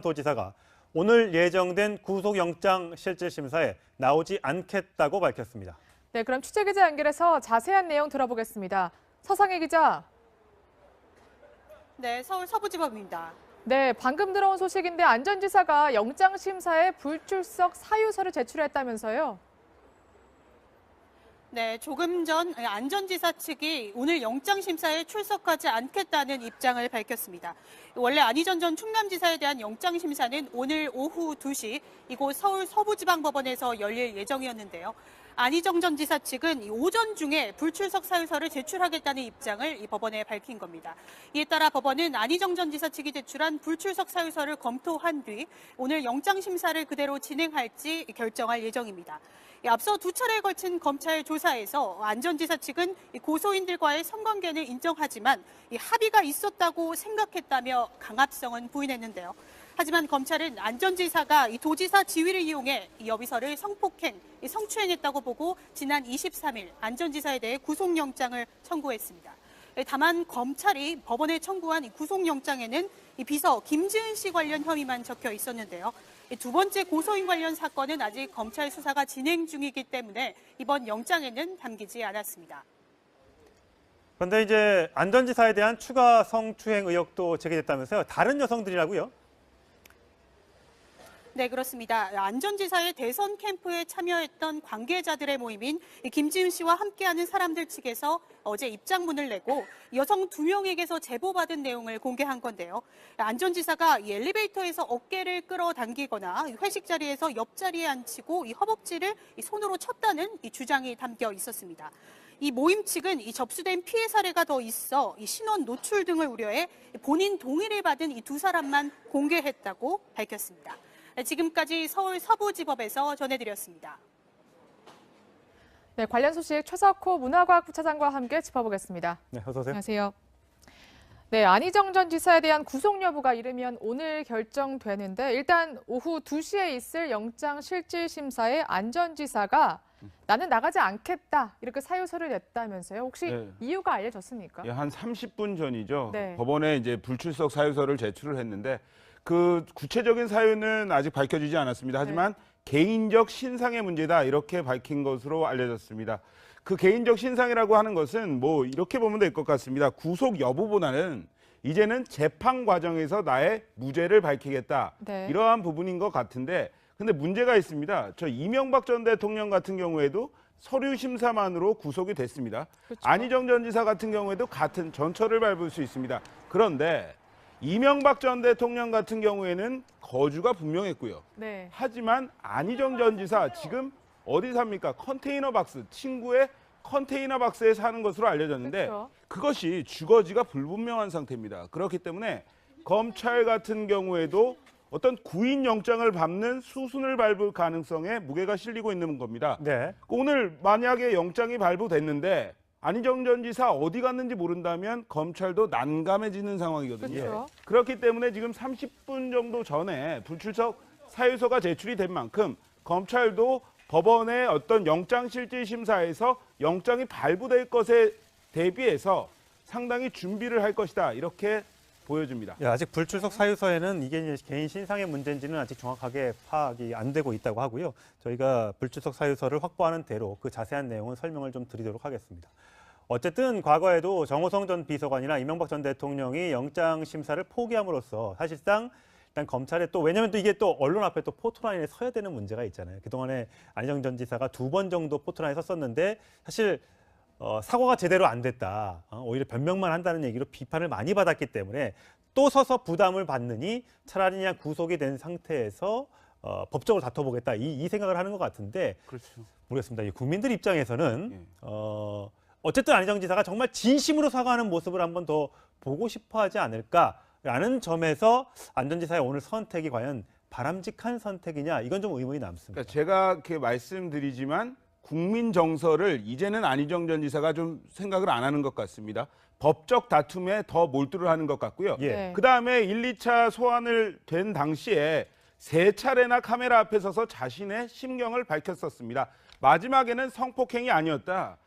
도지사가 오늘 예정된 구속영장 실질심사에 나오지 않겠다고 밝혔습니다. 네, 그럼 취재 기자 연결해서 자세한 내용 들어보겠습니다. 서상희 기자. 네, 서울 서부지법입니다. 네, 방금 들어온 소식인데 안전지사가 영장 심사에 불출석 사유서를 제출했다면서요. 네, 조금 전 안전지사 측이 오늘 영장 심사에 출석하지 않겠다는 입장을 밝혔습니다. 원래 안희정 전 충남지사에 대한 영장 심사는 오늘 오후 2시 이곳 서울 서부지방법원에서 열릴 예정이었는데요. 안희정 전 지사 측은 이 오전 중에 불출석 사유서를 제출하겠다는 입장을 이 법원에 밝힌 겁니다. 이에 따라 법원은 안희정 전 지사 측이 제출한 불출석 사유서를 검토한 뒤 오늘 영장 심사를 그대로 진행할지 결정할 예정입니다. 이 앞서 두 차례에 걸친 검찰 조사에서 안 전 지사 측은 이 고소인들과의 성관계는 인정하지만 이 합의가 있었다고 생각했다며 강압성은 부인했는데요. 하지만 검찰은 안전지사가 이 도지사 지위를 이용해 이 여비서를 성폭행, 이 성추행했다고 보고 지난 23일 안전지사에 대해 구속영장을 청구했습니다. 다만 검찰이 법원에 청구한 이 구속영장에는 이 비서 김지은 씨 관련 혐의만 적혀 있었는데요. 이두 번째 고소인 관련 사건은 아직 검찰 수사가 진행 중이기 때문에 이번 영장에는 담기지 않았습니다. 그런데 이제 안전지사에 대한 추가 성추행 의혹도 제기됐다면서요. 다른 여성들이라고요? 네, 그렇습니다. 안전지사의 대선 캠프에 참여했던 관계자들의 모임인 이 김지은 씨와 함께하는 사람들 측에서 어제 입장문을 내고 여성 두 명에게서 제보받은 내용을 공개한 건데요. 안전지사가 이 엘리베이터에서 어깨를 끌어당기거나 회식 자리에서 옆자리에 앉히고 이 허벅지를 이 손으로 쳤다는 이 주장이 담겨 있었습니다. 이 모임 측은 이 접수된 피해 사례가 더 있어 이 신원 노출 등을 우려해 본인 동의를 받은 이 두 사람만 공개했다고 밝혔습니다. 지금까지 서울 서부지법에서 전해드렸습니다. 네, 관련 소식 최석호 문화과학부 차장과 함께 짚어보겠습니다. 네, 어서 오세요. 안녕하세요. 네, 안희정 전 지사에 대한 구속 여부가 이르면 오늘 결정되는데 일단 오후 2시에 있을 영장 실질 심사에 안 전 지사가 나는 나가지 않겠다 이렇게 사유서를 냈다면서요. 혹시 네. 이유가 알려졌습니까? 예, 한 30분 전이죠. 네. 법원에 이제 불출석 사유서를 제출을 했는데 그 구체적인 사유는 아직 밝혀지지 않았습니다. 하지만 네. 개인적 신상의 문제다 이렇게 밝힌 것으로 알려졌습니다. 그 개인적 신상이라고 하는 것은 뭐 이렇게 보면 될 것 같습니다. 구속 여부보다는 이제는 재판 과정에서 나의 무죄를 밝히겠다 네. 이러한 부분인 것 같은데 근데 문제가 있습니다. 저 이명박 전 대통령 같은 경우에도 서류 심사만으로 구속이 됐습니다. 그렇죠. 안희정 전 지사 같은 경우에도 같은 전철을 밟을 수 있습니다. 그런데 이명박 전 대통령 같은 경우에는 거주가 분명했고요. 네. 하지만 안희정 전 지사 지금 어디 삽니까? 컨테이너 박스 친구의 컨테이너 박스에 사는 것으로 알려졌는데 그렇죠. 그것이 주거지가 불분명한 상태입니다. 그렇기 때문에 검찰 같은 경우에도 어떤 구인 영장을 밟는 수순을 밟을 가능성에 무게가 실리고 있는 겁니다. 네. 오늘 만약에 영장이 발부됐는데 안희정 전 지사 어디 갔는지 모른다면 검찰도 난감해지는 상황이거든요. 그렇죠. 그렇기 때문에 지금 30분 정도 전에 불출석 사유서가 제출이 된 만큼 검찰도 법원의 어떤 영장 실질 심사에서 영장이 발부될 것에 대비해서 상당히 준비를 할 것이다 이렇게 보여집니다. 예, 아직 불출석 사유서에는 이게 개인 신상의 문제인지는 아직 정확하게 파악이 안 되고 있다고 하고요. 저희가 불출석 사유서를 확보하는 대로 그 자세한 내용은 설명을 좀 드리도록 하겠습니다. 어쨌든 과거에도 정호성 전 비서관이나 이명박 전 대통령이 영장 심사를 포기함으로써 사실상 일단 검찰에 또 왜냐하면 또 이게 또 언론 앞에 또 포토라인에 서야 되는 문제가 있잖아요. 그 동안에 안희정 전 지사가 두 번 정도 포토라인에 섰었는데 사실 어, 사과가 제대로 안 됐다. 어, 오히려 변명만 한다는 얘기로 비판을 많이 받았기 때문에 또 서서 부담을 받느니 차라리 그냥 구속이 된 상태에서 어, 법적으로 다퉈보겠다. 이, 이 생각을 하는 것 같은데 그렇죠. 모르겠습니다. 이 국민들 입장에서는 예. 어, 어쨌든 안희정 지사가 정말 진심으로 사과하는 모습을 한번 더 보고 싶어하지 않을까라는 점에서 안전 지사의 오늘 선택이 과연 바람직한 선택이냐 이건 좀 의문이 남습니다. 그러니까 제가 이렇게 말씀드리지만 국민 정서를 이제는 안희정 전 지사가 좀 생각을 안 하는 것 같습니다. 법적 다툼에 더 몰두를 하는 것 같고요. 예. 네. 그 다음에 1, 2차 소환을 된 당시에 세 차례나 카메라 앞에 서서 자신의 심경을 밝혔었습니다. 마지막에는 성폭행이 아니었다.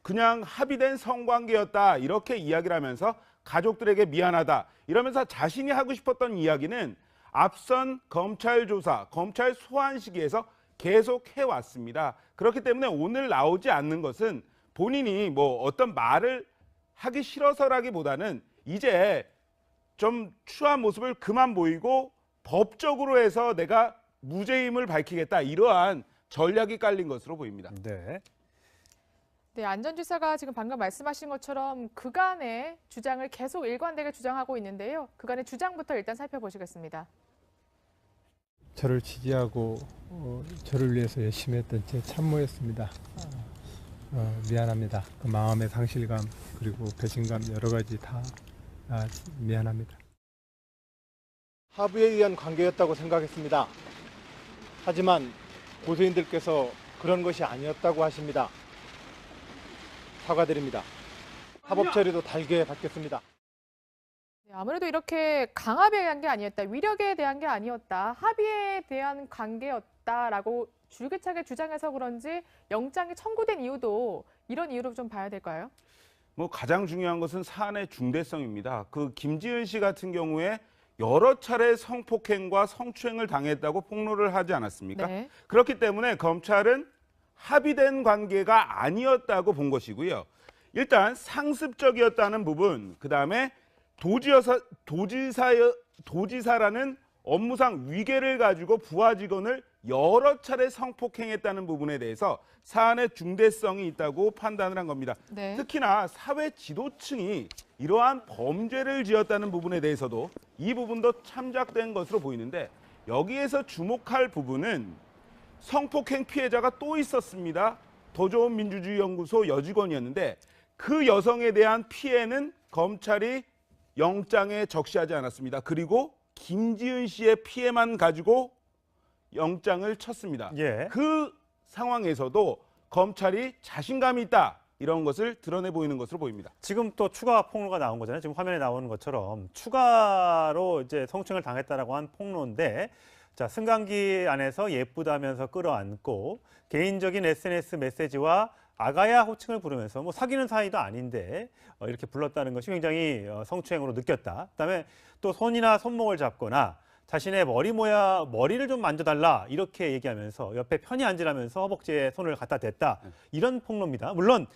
그냥 합의된 성관계였다. 이렇게 이야기를 하면서 가족들에게 미안하다. 이러면서 자신이 하고 싶었던 이야기는 앞선 검찰 조사, 검찰 소환 시기에서 계속 해왔습니다. 그렇기 때문에 오늘 나오지 않는 것은 본인이 뭐 어떤 말을 하기 싫어서라기보다는 이제 좀 추한 모습을 그만 보이고 법적으로 해서 내가 무죄임을 밝히겠다 이러한 전략이 깔린 것으로 보입니다. 네. 네, 안전지사가 지금 방금 말씀하신 것처럼 그간의 주장을 계속 일관되게 주장하고 있는데요. 그간의 주장부터 일단 살펴보시겠습니다. 저를 지지하고 어, 저를 위해서 열심히 했던 제 참모였습니다. 어, 미안합니다. 그 마음의 상실감 그리고 배신감 여러 가지 다 아, 미안합니다. 합의에 의한 관계였다고 생각했습니다. 하지만 고소인들께서 그런 것이 아니었다고 하십니다. 사과드립니다. 합업 처리도 달게 받겠습니다. 네, 아무래도 이렇게 강압에 의한 게 아니었다, 위력에 대한 게 아니었다, 합의에 대한 관계였다라고 줄기차게 주장해서 그런지 영장이 청구된 이유도 이런 이유로 좀 봐야 될까요? 뭐 가장 중요한 것은 사안의 중대성입니다. 그 김지은 씨 같은 경우에 여러 차례 성폭행과 성추행을 당했다고 폭로를 하지 않았습니까? 네. 그렇기 때문에 검찰은 합의된 관계가 아니었다고 본 것이고요. 일단 상습적이었다는 부분, 그 다음에 도지여사, 도지사, 도지사라는 업무상 위계를 가지고 부하 직원을 여러 차례 성폭행했다는 부분에 대해서 사안의 중대성이 있다고 판단을 한 겁니다. 네. 특히나 사회 지도층이 이러한 범죄를 지었다는 부분에 대해서도 이 부분도 참작된 것으로 보이는데 여기에서 주목할 부분은 성폭행 피해자가 또 있었습니다. 더 좋은 민주주의 연구소 여직원이었는데 그 여성에 대한 피해는 검찰이 영장에 적시하지 않았습니다. 그리고 김지은 씨의 피해만 가지고 영장을 쳤습니다. 예. 그 상황에서도 검찰이 자신감이 있다 이런 것을 드러내 보이는 것으로 보입니다. 지금 또 추가 폭로가 나온 거잖아요. 지금 화면에 나오는 것처럼 추가로 이제 성추행을 당했다라고 한 폭로인데 자, 승강기 안에서 예쁘다면서 끌어안고 개인적인 SNS 메시지와 아가야 호칭을 부르면서 뭐 사귀는 사이도 아닌데 어, 이렇게 불렀다는 것이 굉장히 어, 성추행으로 느꼈다. 그다음에 또 손이나 손목을 잡거나 자신의 머리 모야 머리를 좀 만져달라 이렇게 얘기하면서 옆에 편히 앉으라면서 허벅지에 손을 갖다 댔다 이런 폭로입니다. 물론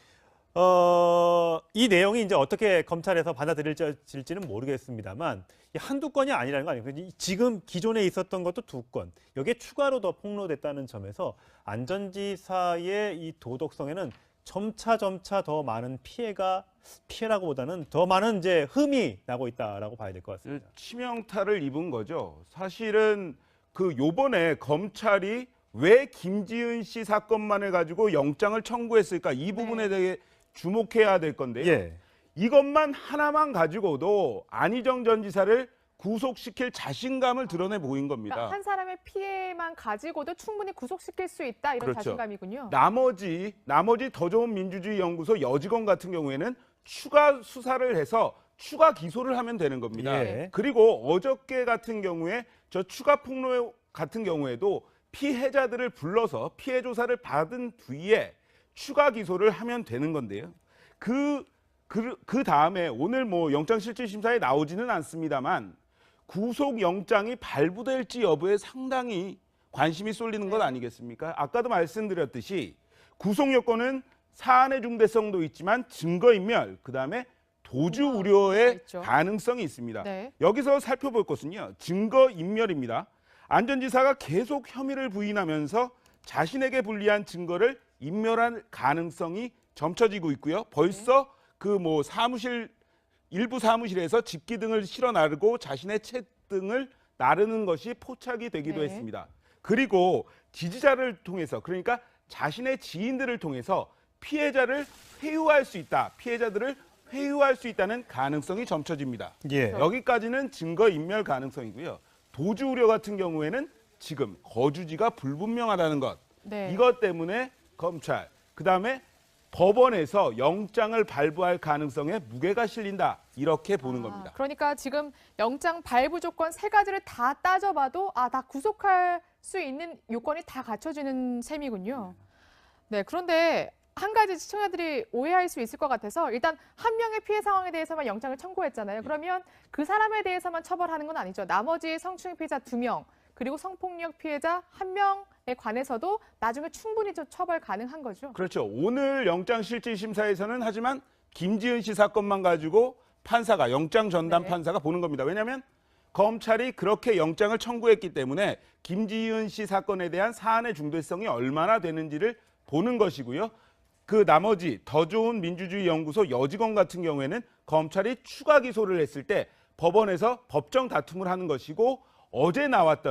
어, 이 내용이 이제 어떻게 검찰에서 받아들일지는 모르겠습니다만 이 한두 건이 아니라는 거 아니에요. 이 지금 기존에 있었던 것도 두 건, 여기에 추가로 더 폭로됐다는 점에서 안전지사의 이 도덕성에는 점차 점차 더 많은 피해가 피해라고보다는 더 많은 이제 흠이 나고 있다라고 봐야 될 것 같습니다. 치명타를 입은 거죠. 사실은 그 요번에 검찰이 왜 김지은 씨 사건만을 가지고 영장을 청구했을까 이 부분에 대해 주목해야 될 건데요. 예. 이것만 하나만 가지고도 안희정 전 지사를 구속시킬 자신감을 드러내 보인 겁니다. 그러니까 한 사람의 피해만 가지고도 충분히 구속시킬 수 있다 이런 그렇죠. 자신감이군요. 나머지 나머지 더 좋은 민주주의 연구소 여직원 같은 경우에는 추가 수사를 해서 추가 기소를 하면 되는 겁니다. 예. 그리고 어저께 같은 경우에 저 추가 폭로 같은 경우에도 피해자들을 불러서 피해 조사를 받은 뒤에 추가 기소를 하면 되는 건데요. 그, 그, 그 다음에 오늘 뭐 영장실질심사에 나오지는 않습니다만 구속 영장이 발부될지 여부에 상당히 관심이 쏠리는 것 아니겠습니까? 아까도 말씀드렸듯이 구속 요건은 사안의 중대성도 있지만 증거인멸, 그 다음에 도주 우려의 있죠. 가능성이 있습니다. 네. 여기서 살펴볼 것은요. 증거인멸입니다. 안전지사가 계속 혐의를 부인하면서 자신에게 불리한 증거를 인멸할 가능성이 점쳐지고 있고요. 벌써 그 뭐 사무실 일부 사무실에서 집기 등을 실어 나르고 자신의 책 등을 나르는 것이 포착이 되기도 네. 했습니다. 그리고 지지자를 통해서 그러니까 자신의 지인들을 통해서 피해자를 회유할 수 있다. 피해자들을 회유할 수 있다는 가능성이 점쳐집니다. 예. 여기까지는 증거 인멸 가능성이고요. 도주 우려 같은 경우에는 지금 거주지가 불분명하다는 것. 네. 이것 때문에 검찰 그 다음에 법원에서 영장을 발부할 가능성에 무게가 실린다. 이렇게 보는 아, 겁니다. 그러니까 지금 영장 발부 조건 세 가지를 다 따져봐도 아, 다 구속할 수 있는 요건이 다 갖춰지는 셈이군요. 네, 그런데 한 가지 시청자들이 오해할 수 있을 것 같아서 일단 한 명의 피해 상황에 대해서만 영장을 청구했잖아요. 그러면 그 사람에 대해서만 처벌하는 건 아니죠. 나머지 성추행 피해자 두명 그리고 성폭력 피해자 한 명에 관해서도 나중에 충분히 좀 처벌 가능한 거죠. 그렇죠. 오늘 영장실질심사에서는 하지만 김지은 씨 사건만 가지고 판사가 영장 전담 네. 판사가 보는 겁니다. 왜냐하면 검찰이 그렇게 영장을 청구했기 때문에 김지은 씨 사건에 대한 사안의 중대성이 얼마나 되는지를 보는 것이고요. 그 나머지 더 좋은 민주주의 연구소 여직원 같은 경우에는 검찰이 추가 기소를 했을 때 법원에서 법정 다툼을 하는 것이고 어제 나왔던